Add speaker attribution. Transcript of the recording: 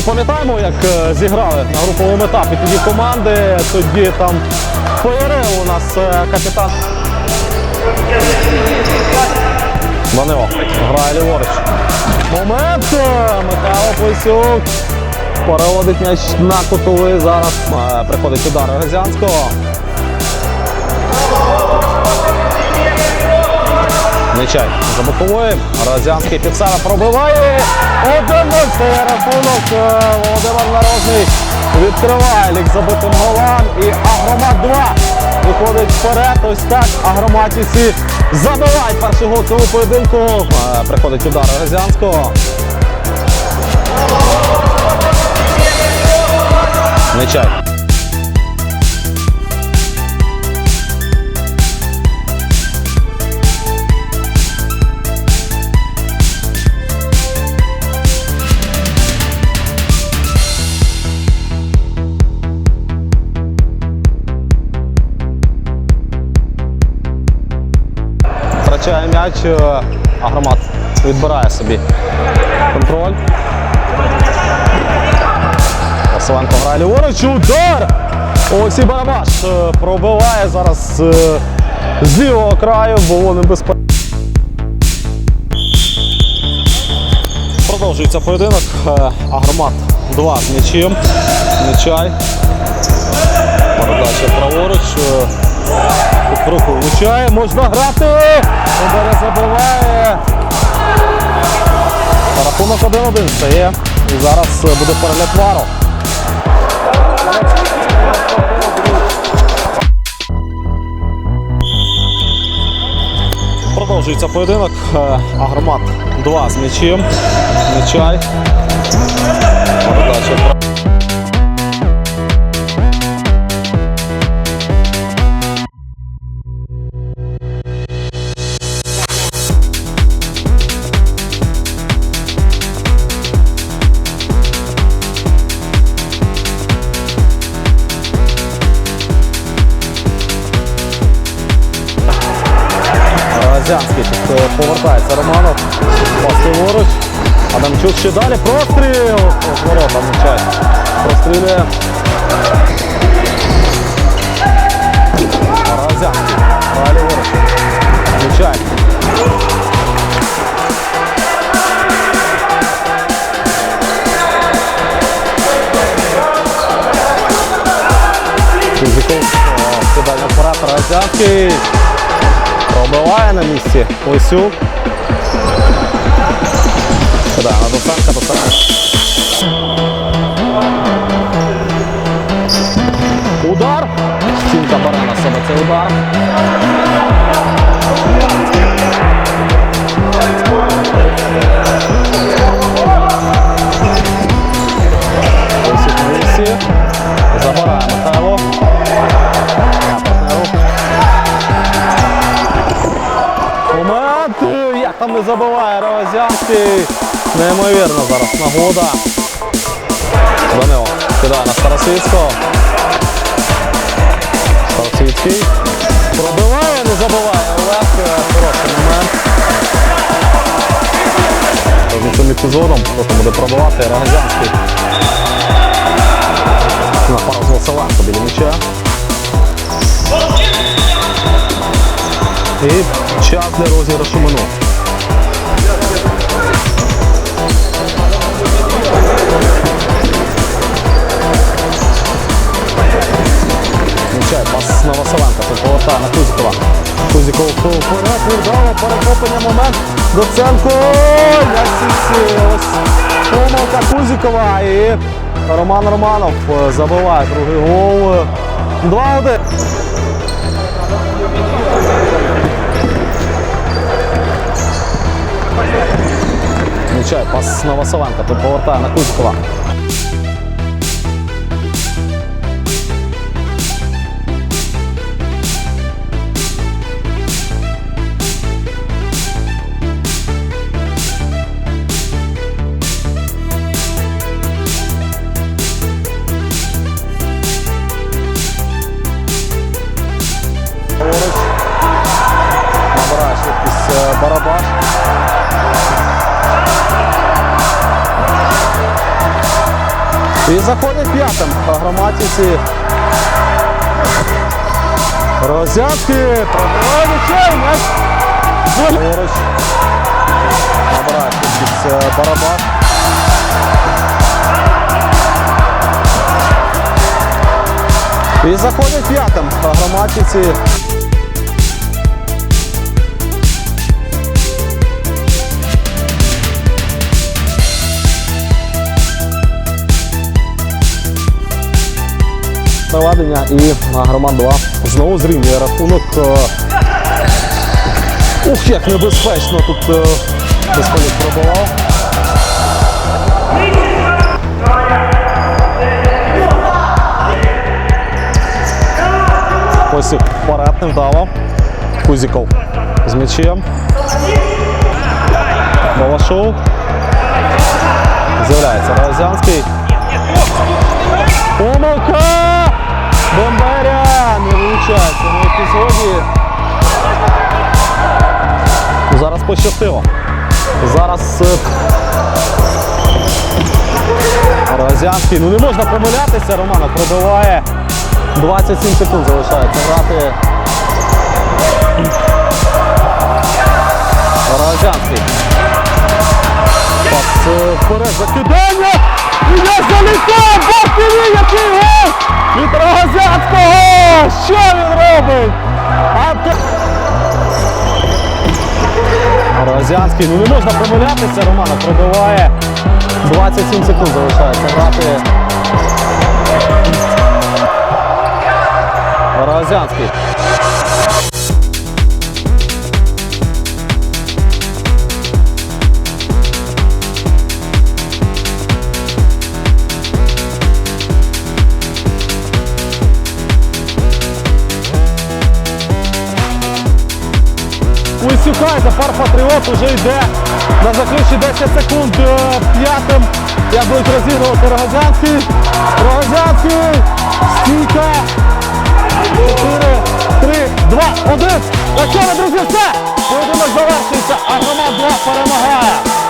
Speaker 1: Ну пам'ятаємо, як е, зіграли на груповому етапі тоді команди. Тоді там ПРЛ у нас е, капітан. Данило грає ліворуч. Момент! е, Михайло Плесюк переводить м'яч на кутовий. Зараз приходить удар Газянського. Нечай за бокової. Розянський пробиває. 1-0 стає рахунок. Е, Володимир Нарожний відкриває лік забитим голам. І Агромат 2 виходить вперед. Ось так. Агроматівці забивають перший гол цього поєдинку. Е, Приходить удар Розянського. Нечай. Втрачає м'яч, е, Агромат відбирає собі контроль. Василенко грає ліворуч, удар! Олексій Барабаш е, пробиває зараз е, з лівого краю, було небезпечно. Продовжується поєдинок. Агромат 2 з м'ячем. Нечай. Передача праворуч. Руку влучає, можна грати. Ударе забиває. Рахунок 1-1 стає. І зараз буде перегляд вару. Продовжується поєдинок. Е, Агромат 2 з м'ячем. Нечай. Передача тут е, повертається Романов. Пас ліворуч. Адамчук ще далі. Простріл! Ворота м'ячай. Прострілює. Розянський. Грає ліворуч. М'ячай. Кузиков. О, Кидання вперед. Розянський. Пробиває на місці Осюк. Да, на Досенка, Досенка. Удар. Стінка бере на себе цей удар. Не забиває Розянський. Неймовірно зараз нагода. Данило кидає на Старосвітського. Старосвітський. Пробиває, не забиває. Олег. Хороший момент. За цим епізодом, там буде пробивати, Рогозянський. На пару з Василенко біля м'яча. І час для розіграшу минув. Тут на Кузікова. Кузіков вперед, перехоплення момент. Доценко, помилка Кузікова і Роман Романов е, забиває другий гол. 2-1. Нечай, пас на Василенка, тут повертає на Кузькова. І заходить п'ятим громатиці. Розятки. Поруч. Набирає е, барабан. І заходить п'ятим громатиці. Проведення і Громад 2 знову зрівнює рахунок. Е, Ух, як небезпечно тут е, Безполіт пробував. Ось вперед невдало. Кузіков з м'ячем. Балашов. З'являється Розянський. Пощастило. Зараз е, Розянський. Ну не можна помилятися, Романа пробиває. 27 секунд залишається грати. Розянський. Пас е, вперед закидання. І не залітає! Бог ти який гол! Від Рогозянського! Що він робить? Розянський, ну не можна помилятися, Романа пробиває. 27 секунд залишається грати. Розянський. Патріот уже йде на заключні 10 секунд е, п'ятим. Я буду розігрувати Рогозянський. Рогозянський. Стійка. 4, 3, 2, 1. На чому, друзі, все. Поєдинок завершується, а команда 2 перемагає.